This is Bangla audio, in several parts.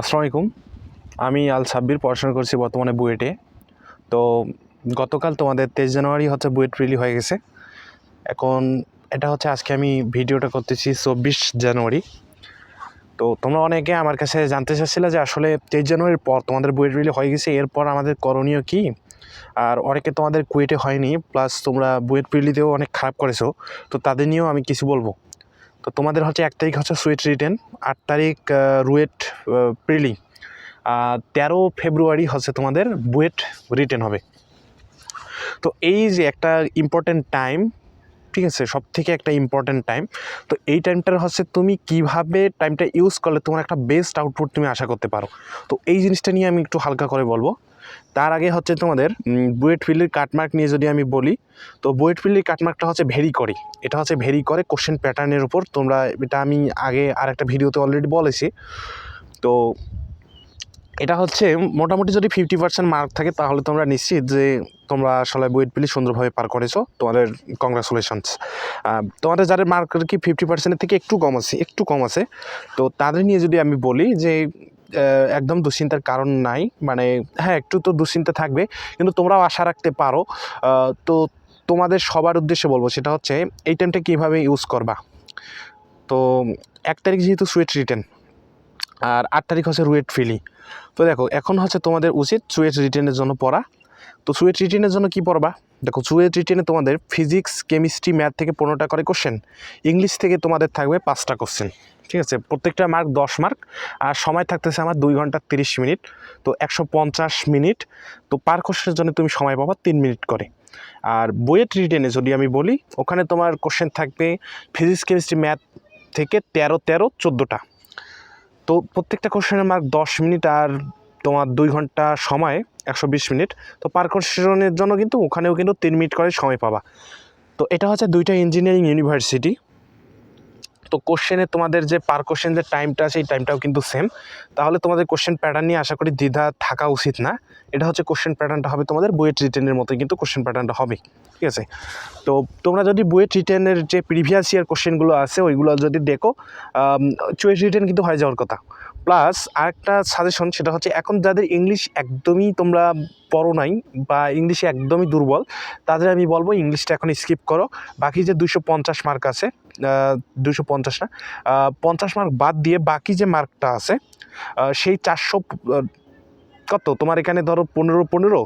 আসসালামু আলাইকুম আমি আল সাব্বির, পড়াশোনা করছি বর্তমানে বুয়েটে। তো গতকাল তোমাদের তেইশ জানুয়ারি হচ্ছে বুয়েট রিলি হয়ে গেছে। এখন এটা হচ্ছে আজকে আমি ভিডিওটা করতেছি চব্বিশ জানুয়ারি। তো তোমরা অনেকে আমার কাছে জানতে চাচ্ছিলে যে আসলে তেইশ জানুয়ারির পর তোমাদের বুয়েট রিলি হয়ে গেছে, এরপর আমাদের করণীয় কী? আর অনেকে তোমাদের কুয়েটে হয়নি, প্লাস তোমরা বুয়েট প্রিলিতেও অনেক খারাপ করেছ, তো তাদের নিয়েও আমি কিছু বলব। তো তোমাদের হচ্ছে এক তারিখ হচ্ছে সুইট রিটেন আট তারিখ রুয়েট প্রিলি তেরো ফেব্রুয়ারি হচ্ছে তোমাদের বুয়েট রিটেন হবে। তো এই যে একটা ইম্পর্টেন্ট টাইম ঠিক আছে সব থেকে একটা ইম্পর্টেন্ট টাইম তো এই টাইমটার হচ্ছে তুমি কীভাবে টাইমটা ইউজ করলে তোমার একটা বেস্ট আউটপুট তুমি আশা করতে পারো। তো এই জিনিসটা নিয়ে আমি একটু হালকা করে বলব। তার আগে হচ্ছে তোমাদের বুয়েট ফিল্ডের কাটমার্ক নিয়ে যদি আমি বলি, তো বুয়েট ফিল্ডের কাটমার্কটা হচ্ছে ভেরি করে। এটা হচ্ছে ভেরি করে কোশ্চেন প্যাটার্নের উপর। তোমরা, এটা আমি আগে আর একটা ভিডিওতে অলরেডি বলেছি। তো এটা হচ্ছে মোটামুটি যদি ফিফটি পার্সেন্ট মার্ক থাকে, তাহলে তোমরা নিশ্চিত যে তোমরা আসলে বুয়েট পিলি সুন্দরভাবে পার করেছ। তোমাদের কংগ্রাচুলেশনস তোমাদের যাদের মার্ক আর কি ফিফটি পার্সেন্টের থেকে একটু কম আছে, একটু কম আছে, তো তাদের নিয়ে যদি আমি বলি যে একদম দুশ্চিন্তার কারণ নাই। মানে হ্যাঁ একটু তো দুশ্চিন্তা থাকবে, কিন্তু তোমরাও আশা রাখতে পারো। তো তোমাদের সবার উদ্দেশ্যে বলব, সেটা হচ্ছে এই টাইমটা কীভাবে ইউজ করবা? তো এক তারিখ যেহেতু সুয়েট রিটেন আর আট তারিখ হচ্ছে রুয়েট ফিলি তো দেখো, এখন হচ্ছে তোমাদের উচিত সুয়েট রিটেনের জন্য পড়া। তো সুয়েট রিটেনের জন্য কি পড়বা? দেখো সুয়েট রিটেনে তোমাদের ফিজিক্স কেমিস্ট্রি ম্যাথ থেকে পনেরোটা করে কোশ্চেন ইংলিশ থেকে তোমাদের থাকবে পাঁচটা কোশ্চেন ঠিক আছে? প্রত্যেকটা মার্ক দশ মার্ক আর সময় থাকতেছে আমার দুই ঘণ্টা তিরিশ মিনিট, তো একশো পঞ্চাশ মিনিট, তো পার কোশ্চেনের জন্য তুমি সময় পাবা তিন মিনিট করে। আর বইয়ের রিটেনে যদি আমি বলি, ওখানে তোমার কোশ্চেন থাকবে ফিজিক্স কেমিস্ট্রি ম্যাথ থেকে তেরো তেরো, চোদ্দোটা। তো প্রত্যেকটা কোশ্চেনের মার্ক দশ মিনিট আর তোমার দুই ঘণ্টা সময় একশো বিশ মিনিট, তো পার কোশ্চেনের জন্য কিন্তু ওখানেও কিন্তু তিন মিনিট করে সময় পাবা। তো এটা হচ্ছে দুইটা ইঞ্জিনিয়ারিং ইউনিভার্সিটি তো কোশ্চেনে তোমাদের যে পার কোশ্চেন যে টাইমটা এই টাইমটাও কিন্তু সেম তাহলে তোমাদের কোশ্চেন প্যাটার্ন নিয়ে আশা করি দ্বিধা থাকা উচিত না। এটা হচ্ছে কোশ্চেন প্যাটার্নটা হবে তোমাদের বুয়েট রিটেনের মতোই, কিন্তু কোশ্চেন প্যাটার্নটা হবে। ঠিক আছে? তো তোমরা যদি বুয়েট রিটেনের যে প্রিভিয়াস ইয়ার কোশ্চেনগুলো আছে, ওইগুলো যদি দেখো চুয়েট রিটেন কিন্তু হয়ে যাওয়ার কথা। প্লাস আরেকটা সাজেশন সেটা হচ্ছে এখন যাদের ইংলিশ একদমই তোমরা পড়ো নাই বা ইংলিশে একদমই দুর্বল। তাদের আমি বলব ইংলিশটা এখন স্কিপ করো। বাকি যে দুশো পঞ্চাশ মার্ক আছে দুশো পঞ্চাশ না পঞ্চাশ মার্ক বাদ দিয়ে বাকি যে মার্কটা আছে সেই চারশো কত? তোমার এখানে ধরো পনেরো পনেরো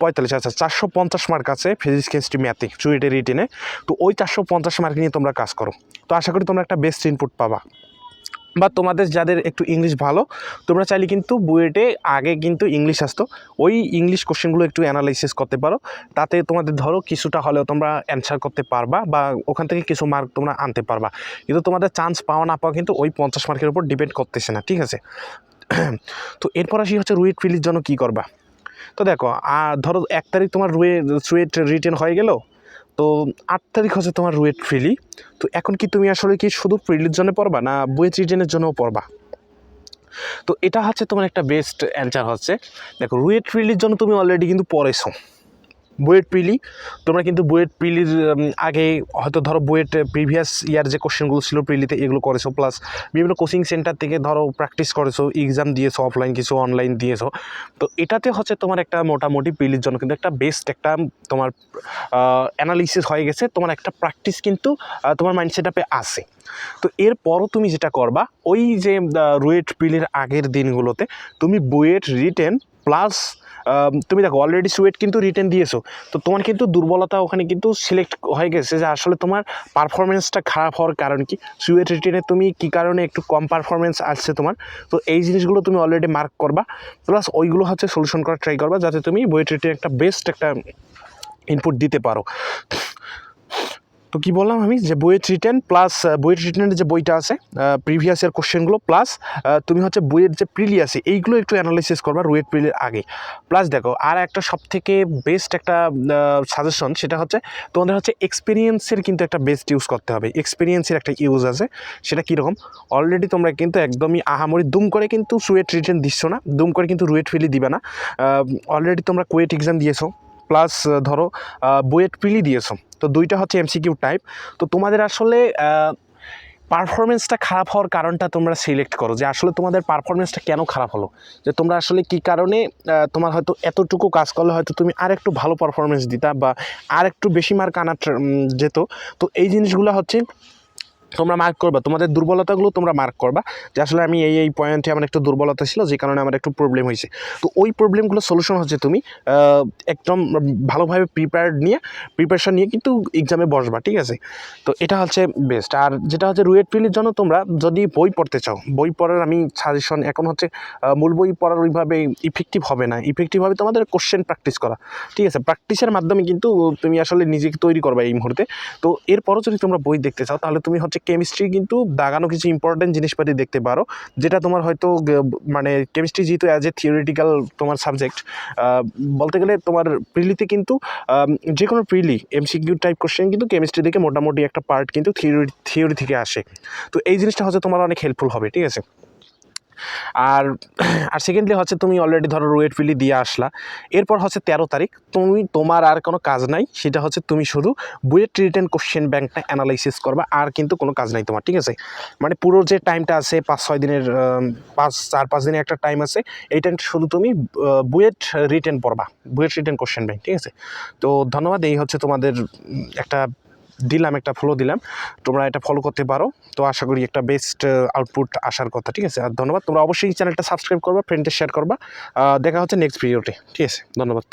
পঁয়তাল্লিশ আচ্ছা চারশো পঞ্চাশ মার্ক আছে ফিজিক্স কেমিস্ট্রি ম্যাথে চুয়েটে রিটেনে তো ওই চারশো পঞ্চাশ মার্ক নিয়ে তোমরা কাজ করো। তো আশা করি তোমরা একটা বেস্ট ইনপুট পাবা। বা তোমাদের যাদের একটু ইংলিশ ভালো, তোমরা চাইলে কিন্তু বুয়েটে আগে কিন্তু ইংলিশ আসতো। ওই ইংলিশ কোশ্চেনগুলো একটু অ্যানালাইসিস করতে পারো। তাতে তোমাদের ধরো কিছুটা হলেও তোমরা অ্যান্সার করতে পারবা বা ওখান থেকে কিছু মার্ক তোমরা আনতে পারবা। কিন্তু তোমাদের চান্স পাওয়া না পাওয়া কিন্তু ওই পঞ্চাশ মার্কের উপর ডিপেন্ড করতেছে না, ঠিক আছে? তো এরপর আসি হচ্ছে রুয়েট ফিলির জন্য কী করবা? তো দেখো আর ধরো এক তারিখ তোমার রুয়ে সুয়েট রিটেন হয়ে গেল। তো আট তারিখ হচ্ছে তোমার রুয়েট ফ্রিলি। তো এখন কি তুমি আসলে কি শুধু ফ্রিলির জন্য পড়বা না বুয়েট রিটেনের জন্যও পড়বা? তো এটা হচ্ছে তোমার একটা বেস্ট অ্যান্সার হচ্ছে। দেখো, রুয়েট ফ্রিলির জন্য তুমি অলরেডি কিন্তু পড়েছো। বুয়েট প্রিলি তোমরা কিন্তু বুয়েট প্রিলির আগে হয়তো ধরো বুয়েট প্রিভিয়াস ইয়ার যে কোশ্চেনগুলো ছিল প্রিলিতে এগুলো করেছ। প্লাস বিভিন্ন কোচিং সেন্টার থেকে ধরো প্র্যাকটিস করেছ এক্সাম দিয়েছ অফলাইন কিছু অনলাইন দিয়েছ। তো এটাতে হচ্ছে তোমার একটা মোটামুটি প্রিলির জন্য কিন্তু একটা বেস্ট একটা, তোমার অ্যানালিসিস হয়ে গেছে। তোমার একটা প্র্যাকটিস কিন্তু তোমার মাইন্ড সেট আপে আসে তো এরপরও তুমি যেটা করবা, ওই যে রুয়েট প্রিলির আগের দিনগুলোতে, তুমি বুয়েট রিটেন প্লাস তুমি দেখো অলরেডি সুয়েট কিন্তু রিটার্ন দিয়েছ। তো তোমার কিন্তু দুর্বলতা ওখানে কিন্তু সিলেক্ট হয়ে গেছে যে আসলে তোমার পারফরমেন্সটা খারাপ হওয়ার কারণ কি? সুয়েট রিটেনে তুমি কী কারণে একটু কম পারফরমেন্স আসছে তোমার? তো এই জিনিসগুলো তুমি অলরেডি মার্ক করবা। প্লাস ওইগুলো হচ্ছে সলিউশন করার ট্রাই করবা যাতে তুমি বুয়েট রিটেনে একটা বেস্ট একটা ইনপুট দিতে পারো। তো কি বললাম আমি? যে বইয়ের রিটেন প্লাস বইয়ের রিটেনের যে বইটা আছে প্রিভিয়াস ইয়ার কোশ্চেনগুলো প্লাস তুমি হচ্ছে বইয়ের যে প্রিলি আছে এইগুলো একটু অ্যানালাইসিস করবা রুয়েট প্রিলির আগে। প্লাস দেখো, আর একটা সব থেকে বেস্ট একটা সাজেশন সেটা হচ্ছে তোমাদের হচ্ছে এক্সপিরিয়েন্সের কিন্তু একটা বেস্ট ইউজ করতে হবে। এক্সপিরিয়েন্সের একটা ইউজ আছে, সেটা কীরকম অলরেডি তোমরা কিন্তু একদমই আহামরি দুম করে কিন্তু সুয়েট রিটেন দিচ্ছ না, দুম করে কিন্তু রুয়েট ফিলি দিবে না। অলরেডি তোমরা কুয়েট এক্সাম দিয়েছ প্লাস ধরো বুয়েট প্রিলি দিয়েছ। তো দুইটা হচ্ছে এমসিকিউ টাইপ তো তোমাদের আসলে পারফরমেন্সটা খারাপ হওয়ার কারণটা তোমরা সিলেক্ট করো যে আসলে তোমাদের পারফরমেন্সটা কেন খারাপ হলো? যে তোমরা আসলে কী কারণে তোমার হয়তো এতটুকু কাজ করলে হয়তো তুমি আর একটু ভালো পারফরমেন্স দিতা বা আর একটু বেশি মার্ক আনা যেত। তো এই জিনিসগুলো হচ্ছে তোমরা মার্ক করবা। তোমাদের দুর্বলতাগুলো তোমরা মার্ক করবা যে আসলে আমি এই এই পয়েন্টে আমার একটু দুর্বলতা ছিল, যে কারণে আমার একটু প্রবলেম হয়েছে। তো ওই প্রবলেমগুলো সলিউশন হচ্ছে তুমি একদম ভালোভাবে প্রিপেয়ার্ড নিয়ে প্রিপারেশন নিয়ে কিন্তু এক্সামে বসবা, ঠিক আছে? তো এটা হচ্ছে বেস্ট আর যেটা হচ্ছে রুয়েট ফিলির জন্য তোমরা যদি বই পড়তে চাও, বই পড়ার আমি সাজেশন এখন হচ্ছে মূল বই পড়ার ওইভাবে ইফেক্টিভ হবে না। ইফেক্টিভ হবে তোমাদের কোশ্চেন প্র্যাকটিস করা, ঠিক আছে? প্র্যাকটিসের মাধ্যমে কিন্তু তুমি আসলে নিজেকে তৈরি করবে এই মুহূর্তে। তো এরপরও যদি তোমরা বই দেখতে চাও, তাহলে তুমি হচ্ছে কেমিস্ট্রি কিন্তু দাগানো কিছু ইম্পর্টেন্ট জিনিসপাতি দেখতে পারো, যেটা তোমার হয়তো মানে কেমিস্ট্রি যেহেতু অ্যাজ এ থিওরিটিক্যাল তোমার সাবজেক্ট বলতে গেলে তোমার প্রিলিতে কিন্তু যে কোনো প্রিলি এমসিকিউ টাইপ কোশ্চেন কিন্তু কেমিস্ট্রি থেকে মোটামুটি একটা পার্ট কিন্তু থিওরি থিওরি থেকে আসে। তো এই জিনিসটা হচ্ছে তোমার অনেক হেল্পফুল হবে, ঠিক আছে? আর আর সেকেন্ডলি হচ্ছে তুমি অলরেডি ধরো রুয়েট ফিলি দিয়ে আসলা। এরপর হচ্ছে তেরো তারিখ, তুমি, তোমার আর কোনো কাজ নাই, সেটা হচ্ছে তুমি শুধু বুয়েট রিটেন কোশ্চেন ব্যাংকটা অ্যানালাইসিস করবা, আর কিন্তু কোনো কাজ নাই তোমার, ঠিক আছে? মানে পুরো যে টাইমটা আছে, পাঁচ, ছয় দিনের পাঁচ, চার, পাঁচ দিনের একটা টাইম আছে, এই টাইমটা শুধু তুমি বুয়েট রিটেন পড়বা, বুয়েট রিটেন কোশ্চেন ব্যাংক ঠিক আছে? তো ধন্যবাদ, এই হচ্ছে তোমাদের একটা দিলাম, একটা ফলো দিলাম। তোমরা এটা ফলো করতে পারো। তো আশা করি একটা বেস্ট আউটপুট আসার কথা, ঠিক আছে? আর ধন্যবাদ। তোমরা অবশ্যই চ্যানেলটা সাবস্ক্রাইব করবা ফ্রেন্ডে শেয়ার করবা। দেখা হচ্ছে নেক্সট ভিডিওতে ঠিক আছে? ধন্যবাদ।